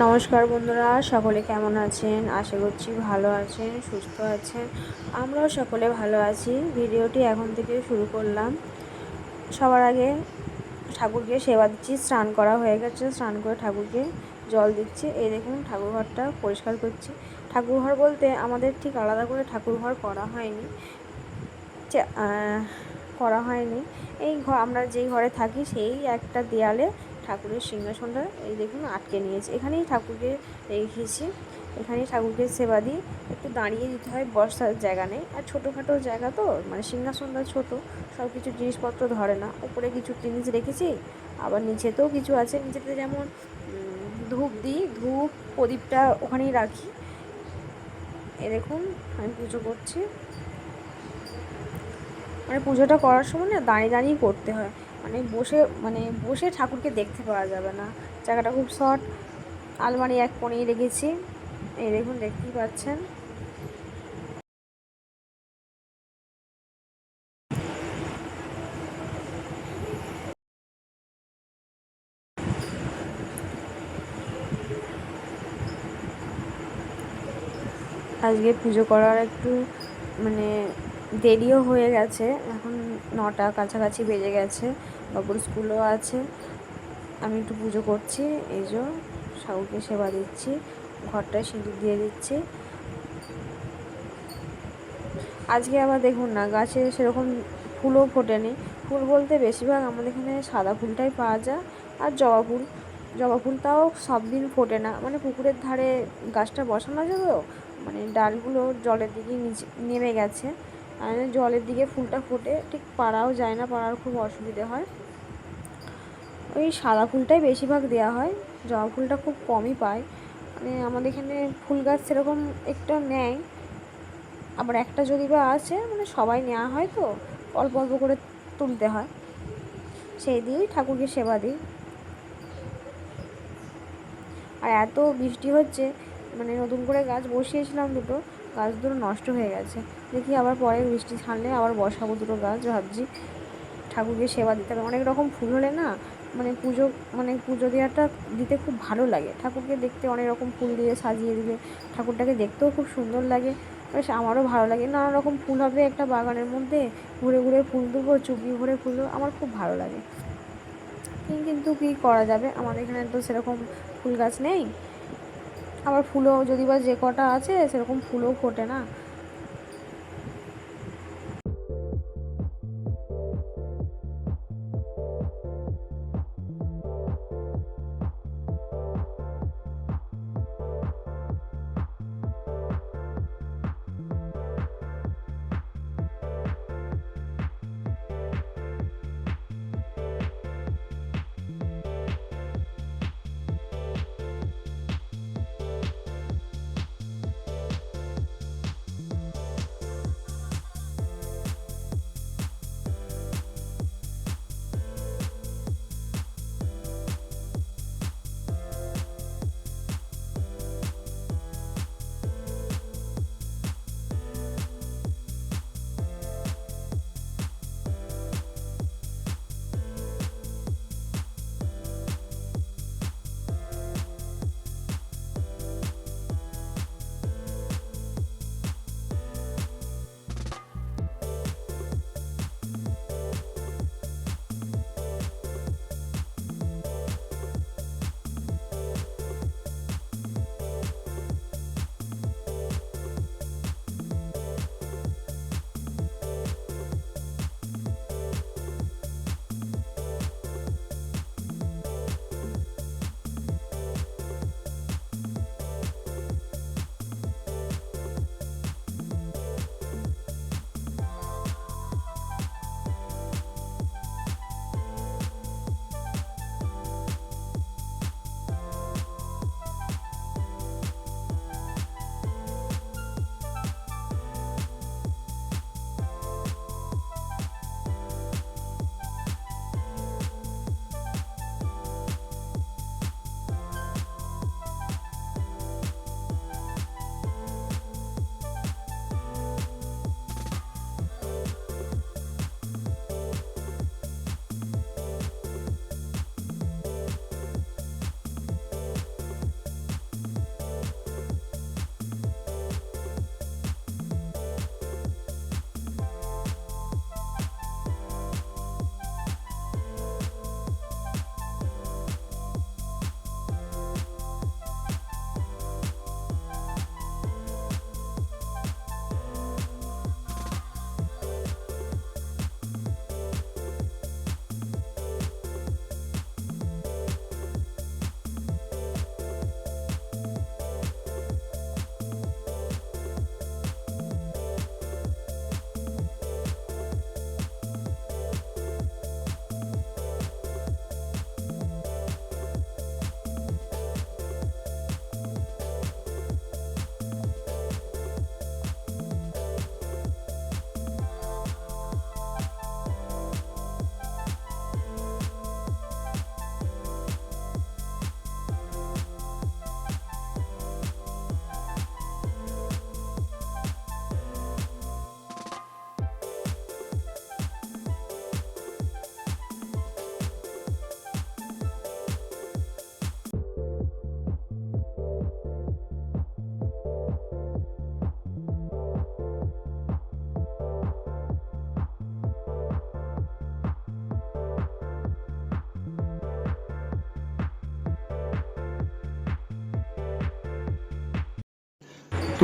নমস্কার বন্ধুরা, সকলে কেমন আছেন? আশা করছি ভালো আছেন, সুস্থ আছেন। আমরাও সকলে ভালো আছি। ভিডিওটি এখন থেকে শুরু করলাম। সবার আগে ঠাকুরকে সেবা দিচ্ছি। স্নান করা হয়ে গেছে। স্নান করে ঠাকুরকে জল দিচ্ছি। এই দেখুন, ঠাকুরঘরটা পরিষ্কার করছি। ঠাকুরঘর বলতে আমাদের ঠিক আলাদা করে ঠাকুরঘর করা হয়নি। করা হয়নি। এই ঘর আমরা যেই ঘরে থাকি, সেই একটা দেয়ালে ঠাকুরের সিংহাসনটা এই দেখুন আটকে নিয়েছে। এখানেই ঠাকুরকে রেখেছি। এখানেই ঠাকুরকে সেবা দিই। একটু দাঁড়িয়ে দিতে হয় বর্ষার জায়গা নেই। আর ছোটোখাটো জায়গা তো মানে সিংহাসনটা ছোটো সব কিছু জিনিসপত্র ধরে না। উপরে কিছু জিনিস রেখেছি, আবার নিচেতেও কিছু আছে। নিচেতে যেমন ধূপ দিই, ধূপ, প্রদীপটা ওখানেই রাখি। এ দেখুন, আমি পুজো করছি। মানে পুজোটা করার সময় না দাঁড়িয়ে দাঁড়িয়ে করতে হয়। মানে বসে মানে বসে ঠাকুরকে দেখতে পাওয়া যাবে না। জায়গাটা খুব শর্ট। আলমারি এক কোণেই রেখেছি। এই দেখুন, দেখতেই পাচ্ছেন। আজকে পুজো করার একটু মানে দেরিও হয়ে গেছে। এখন নটা কাছাকাছি বেজে গেছে। বাবুর স্কুলও আছে। আমি একটু পুজো করছি। এই যে সাউকে সেবা দিচ্ছি। ঘরটায় সিঁদুর দিয়ে দিচ্ছি। আজকে আবার দেখুন না, গাছে সেরকম ফুলও ফোটেনি। ফুল বলতে বেশিরভাগ আমাদের এখানে সাদা ফুলটাই পাওয়া যায় আর জবা ফুল। জবা ফুল তাও সব দিন ফোটে না। মানে পুকুরের ধারে গাছটা বসানো তো? মানে ডালগুলো জলের দিকে নিচে নেমে গেছে। আর জলের দিকে ফুলটা ফোটে, ঠিক পাড়াও যায় না, পাড়ার খুব অসুবিধে হয়। ওই সাদা ফুলটাই বেশিরভাগ দেওয়া হয়, জবা ফুলটা খুব কমই পায় মানে আমাদের এখানে ফুল গাছ সেরকম একটা নেয় আবার একটা যদি বা আছে মানে সবাই নেওয়া হয় তো, অল্প অল্প করে তুলতে হয়। সেই দিয়েই ঠাকুরকে সেবা দিই। আর এত বৃষ্টি হচ্ছে মানে নতুন করে গাছ বসিয়েছিলাম দুটো গাছ দুটো নষ্ট হয়ে গেছে। দেখি আবার পরে বৃষ্টি ছাড়লে আবার বসাবো দুটো গাছ, ভাবছি ঠাকুরকে সেবা দিতে হবে। অনেক রকম ফুল হলে না মানে পুজো মানে পুজো দেওয়াটা দিতে খুব ভালো লাগে। ঠাকুরকে দেখতে অনেক রকম ফুল দিয়ে সাজিয়ে দিলে ঠাকুরটাকে দেখতেও খুব সুন্দর লাগে। বেশ আমারও ভালো লাগে। নানা রকম ফুল হবে একটা বাগানের মধ্যে, ঘুরে ঘুরে ফুল দেবো চুপি ঘুরে ফুল আমার খুব ভালো লাগে। কিন্তু কী করা যাবে? আমাদের এখানে তো সেরকম ফুল গাছ নেই। আবার ফুলও যদি বা যে কটা আছে সেরকম ফুলও ফোটে না।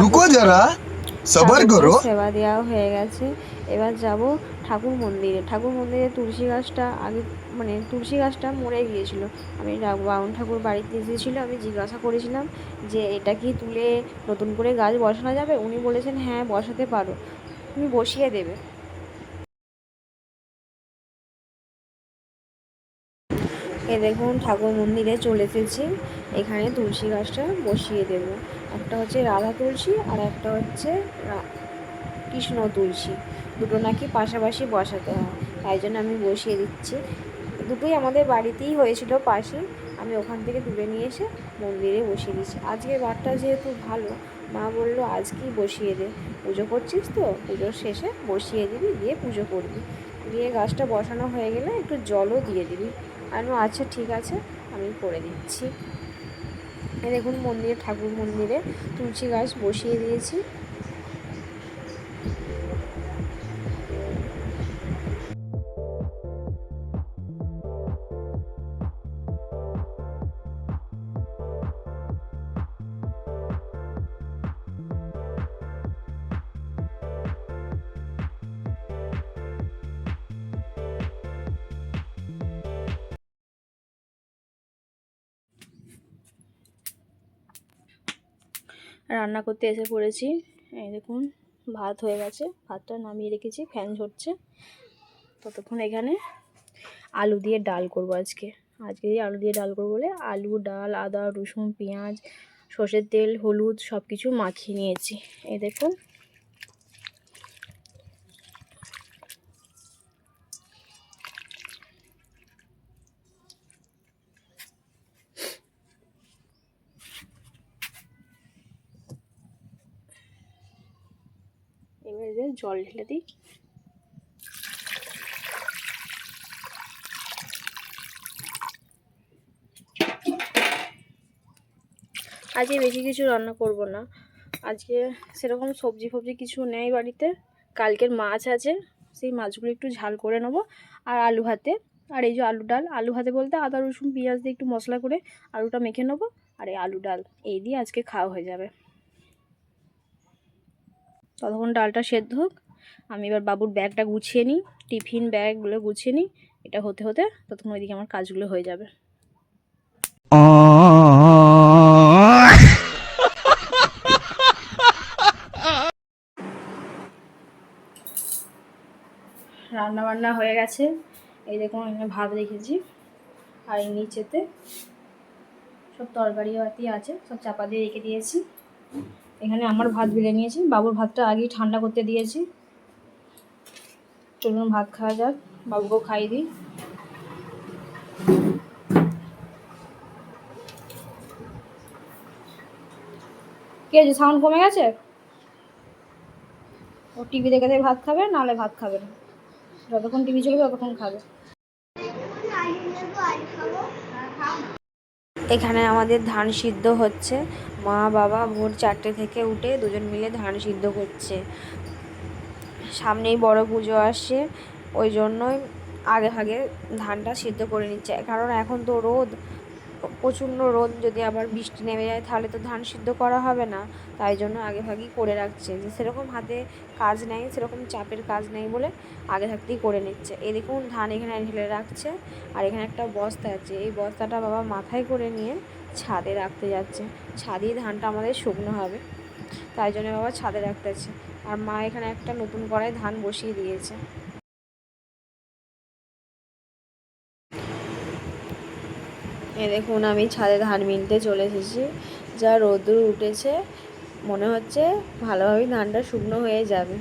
রুকো যারা সবার করো। সেবা দেওয়া হয়ে গেছে। এবার যাব ঠাকুর মন্দিরে। ঠাকুর মন্দিরে তুলসী গাছটা আগে মানে তুলসী গাছটা মরে গিয়েছিল। আমি বাউন ঠাকুর বাড়িতে এসেছিল আমি জিজ্ঞাসা করেছিলাম যে এটা কি তুলে নতুন করে গাছ বসানো যাবে? উনি বলেছেন হ্যাঁ বসাতে পারো। তুমি বসিয়ে দেবে। এ দেখুন ঠাকুর মন্দিরে চলে এসেছি। এখানে তুলসী গাছটা বসিয়ে দেবো। একটা হচ্ছে রাধা তুলসী আর একটা হচ্ছে কৃষ্ণ তুলসী। দুটো নাকি পাশাপাশি বসাতে হয়, তাই জন্য আমি বসিয়ে দিচ্ছি। দুটোই আমাদের বাড়িতেই হয়েছিল পাশে, আমি ওখান থেকে তুলে নিয়ে এসে মন্দিরে বসিয়ে দিচ্ছি আজকে বারটা যেহেতু ভালো, মা বলল আজকেই বসিয়ে দে। পুজো করছিস তো, পুজোর শেষে বসিয়ে দিবি দিয়ে পুজো করবি। দিয়ে গাছটা বসানো হয়ে গেলে একটু জলও দিয়ে দিবি। আমি আচ্ছা ঠিক আছে, আমি করে দিচ্ছি। দেখুন মন্দিরে ঠাকুর মন্দিরে তুলসী গাছ বসিয়ে দিয়েছি। রান্না করতে এসে পড়েছি। এই দেখুন, ভাত হয়ে গেছে। ভাতটা নামিয়ে রেখেছি, ফ্যান ঝরছে। ততক্ষণ এখানে আলু দিয়ে ডাল করব আজকে। আজকে আলু দিয়ে ডাল করব বলে আলু, ডাল, আদা, রসুন, পেঁয়াজ, সর্ষের তেল, হলুদ সব কিছু মাখিয়ে নিয়েছি। এই দেখুন এবারে জল ঢেলে দিই। আজকে বেশি কিছু রান্না করব না। আজকে সেরকম সবজি ফবজি কিছু নেই বাড়িতে। কালকের মাছ আছে, সেই মাছগুলো একটু ঝাল করে নেব আর আলু ভাতে। আর এই যে আলু ডাল, আলু ভাতে বলতে আদা, রসুন, পেঁয়াজ দিয়ে একটু মশলা করে আলুটা মেখে নেব। আর এই আলু ডাল, এই দিয়ে আজকে খাওয়া হয়ে যাবে। ততক্ষণ ডালটা সেদ্ধ হোক। আমি এবার বাবুর ব্যাগটা গুছিয়ে নিই, টিফিন ব্যাগগুলো গুছিয়ে নিই। এটা হতে হতে ততক্ষণ ওইদিকে আমার কাজগুলো হয়ে যাবে। রান্না বান্না হয়ে গেছে। এই দেখুন এখানে ভাত রেখেছি আর এই নিচেতে সব তরকারি বাতি আছে, সব চাপা দিয়ে রেখে দিয়েছি। এখানে আমার ভাত বেড়ে নিয়েছি। বাবুর ভাতটা আগেই ঠান্ডা করতে দিয়েছি। চলুন ভাত খাওয়া যাক। বাবুকেও খাইয়ে দিই। কি আছে সাউন্ড কমে গেছে? ও টিভি দেখে ভাত খাবে, নাহলে ভাত খাবে না। যতক্ষণ টিভি চলবে, ততক্ষণ খাবে। এখানে আমাদের ধান সিদ্ধ হচ্ছে। মা, বাবা ভোর চারটে থেকে উঠে দুজন মিলে ধান সিদ্ধ করছে। সামনেই বড় পুজো আসছে, ওই জন্যই আগে আগে ধানটা সিদ্ধ করে নিচ্ছে। কারণ এখন তো রোদ প্রচণ্ড রোদ, যদি আবার বৃষ্টি নেমে যায় তাহলে তো ধান সিদ্ধ করা হবে না। তাই জন্য আগে ভাগেই করে রাখছে। যে সেরকম হাতে কাজ নেই, সেরকম চাপের কাজ নেই বলে আগে থাকতেই করে নিচ্ছে। এই দেখুন, ধান এখানে ঢেলে রাখছে আর এখানে একটা বস্তা আছে। এই বস্তাটা বাবা মাথায় করে নিয়ে ছাদে রাখতে যাচ্ছে। ছাদেই ধানটা আমাদের শুকনো হবে। তাই জন্য বাবা ছাদে রাখতেছে আর মা এখানে একটা নতুন কড়াই ধান বসিয়ে দিয়েছে। এ দেখুন, আমি ছাদে ধান মিলতে চলে এসেছি। যা রোদ্দুর উঠেছে, মনে হচ্ছে ভালোভাবেই ধানটা শুকনো হয়ে যাবে।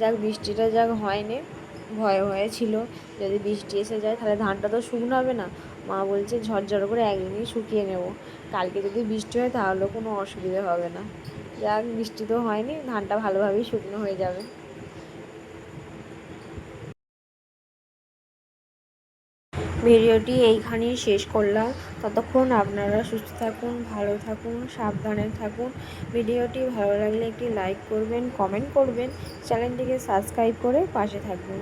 যাক, বৃষ্টিটা যাক হয়নি, ভয়ে ভয়ে ছিল যদি বৃষ্টি এসে যায়, তাহলে ধানটা তো শুকনো হবে না। মা বলছে, ঝরঝর করে একদিনই শুকিয়ে নেব। কালকে যদি বৃষ্টি হয় তাহলেও কোনো অসুবিধা হবে না। যাক, বৃষ্টি তো হয়নি, ধানটা ভালোভাবেই শুকনো হয়ে যাবে। ভিডিওটি এইখানেই শেষ করলাম। ততক্ষণ আপনারা সুস্থ থাকুন, ভালো থাকুন, সাবধানে থাকুন। ভিডিওটি ভালো লাগলে একটি লাইক করবেন কমেন্ট করবেন চ্যানেলটিকে সাবস্ক্রাইব করে পাশে থাকবেন